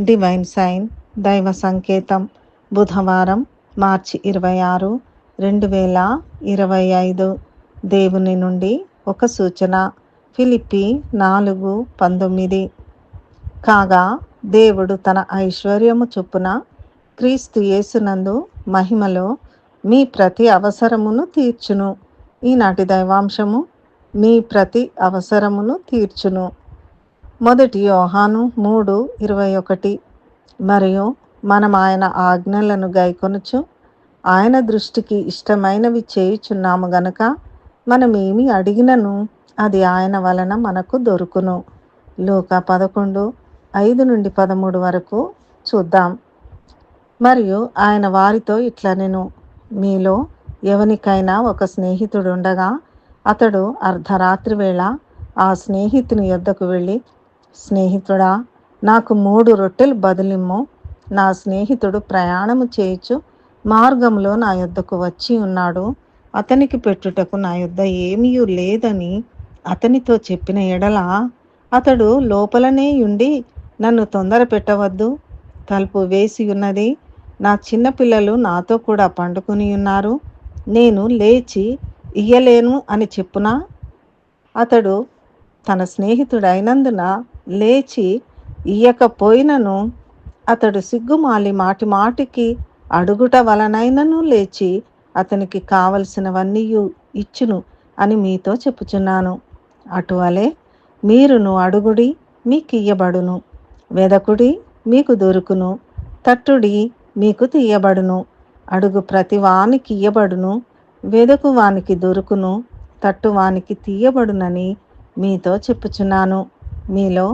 Divine sign దైవ సంకేతం బుధవారం మార్చి ఇరవై ఆరు రెండు వేల ఇరవై ఐదు. దేవుని నుండి ఒక సూచన. ఫిలిపి నాలుగు పంతొమ్మిది. కాగా దేవుడు తన ఐశ్వర్యము చొప్పున క్రీస్తు యేసునందు మహిమలో మీ ప్రతి అవసరమును తీర్చును. ఈనాటి దైవాంశము మీ ప్రతి అవసరమును తీర్చును. మొదటి యోహాను మూడు ఇరవై ఒకటి. మరియు మనం ఆయన ఆజ్ఞలను గైకొనుచు ఆయన దృష్టికి ఇష్టమైనవి చేయుచున్నాము గనక మనం ఏమి అడిగినను అది ఆయన వలన మనకు దొరుకును. లోక పదకొండు ఐదు నుండి పదమూడు వరకు చూద్దాం. మరియు ఆయన వారితో ఇట్లా నేను మీలో ఎవనికైనా ఒక స్నేహితుడు ఉండగా అతడు అర్ధరాత్రి వేళ ఆ స్నేహితుని యొద్దకు వెళ్ళి స్నేహితుడా నాకు మూడు రొట్టెలు బదులిమ్ము. నా స్నేహితుడు ప్రయాణము చేయుచు మార్గంలో నా యొద్దకు వచ్చి ఉన్నాడు. అతనికి పెట్టుటకు నా యొద్ద ఏమీ లేదని అతనితో చెప్పిన ఎడల అతడు లోపలనే ఉండి నన్ను తొందర పెట్టవద్దు. తలుపు వేసి ఉన్నది నా చిన్నపిల్లలు నాతో కూడా పండుకొని ఉన్నారు. నేను లేచి ఇయ్యలేను అని చెప్పునా? అతడు తన స్నేహితుడైనందున లేచి ఇయ్యకపోయినను అతడు సిగ్గుమాలి మాటి మాటికి అడుగుట వలనైనను లేచి అతనికి కావలసినవన్నీ ఇచ్చును అని మీతో చెప్పుచున్నాను. అటువలే మీరును అడుగుడి మీకు ఇయ్యబడును వెదకుడి మీకు దొరుకును. తట్టుడి మీకు తీయబడును. అడుగు ప్రతి వానికి ఇయ్యబడును. వెదకు వానికి దొరుకును. తట్టు వానికి తీయబడునని మీతో చెప్పుచున్నాను. మీలో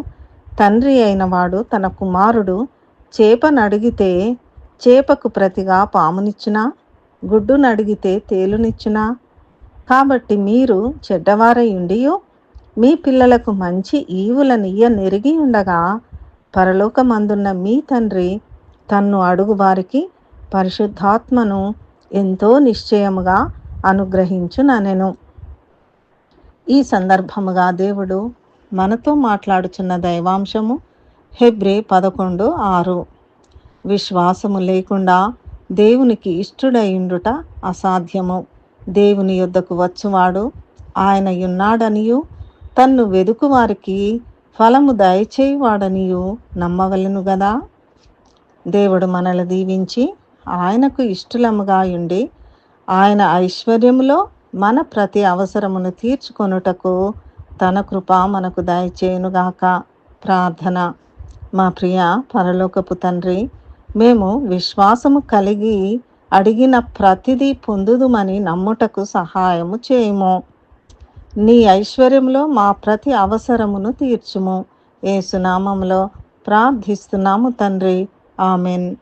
తండ్రి అయిన వాడు తన కుమారుడు చేపనడిగితే చేపకు ప్రతిగా పామునిచ్చునా గుడ్డునడిగితే తేలునిచ్చునా కాబట్టి మీరు చెడ్డవారై ఉండియు మీ పిల్లలకు మంచి ఈవులనియ్య నెరిగి ఉండగా పరలోకమందున్న మీ తండ్రి తన్ను అడుగు వారికి పరిశుద్ధాత్మను ఎంతో నిశ్చయముగా అనుగ్రహించుననెను. ఈ సందర్భముగా దేవుడు మనతో మాట్లాడుచున్న దైవాంశము హెబ్రే పదకొండు ఆరు. విశ్వాసము లేకుండా దేవునికి ఇష్టుడైండుట అసాధ్యము. దేవుని యొద్దకు వచ్చువాడు ఆయన ఉన్నాడనియు తన్ను వెదుకు వారికి ఫలము దయచేయువాడనియు నమ్మవలను గదా? దేవుడు మనల్ని దీవించి ఆయనకు ఇష్టలముగా ఉండి ఆయన ఐశ్వర్యములో మన ప్రతి అవసరమును తీర్చుకొనుటకు తన కృప మనకు దయచేయునుగాక. ప్రార్థన. మా ప్రియ పరలోకపు తండ్రి మేము విశ్వాసము కలిగి అడిగిన ప్రతిదీ పొందుదుమని నమ్ముటకు సహాయము చేయము. నీ ఐశ్వర్యంలో మా ప్రతి అవసరమును తీర్చుము. ఏసునామంలో ప్రార్థిస్తున్నాము తండ్రి. ఆమెన్.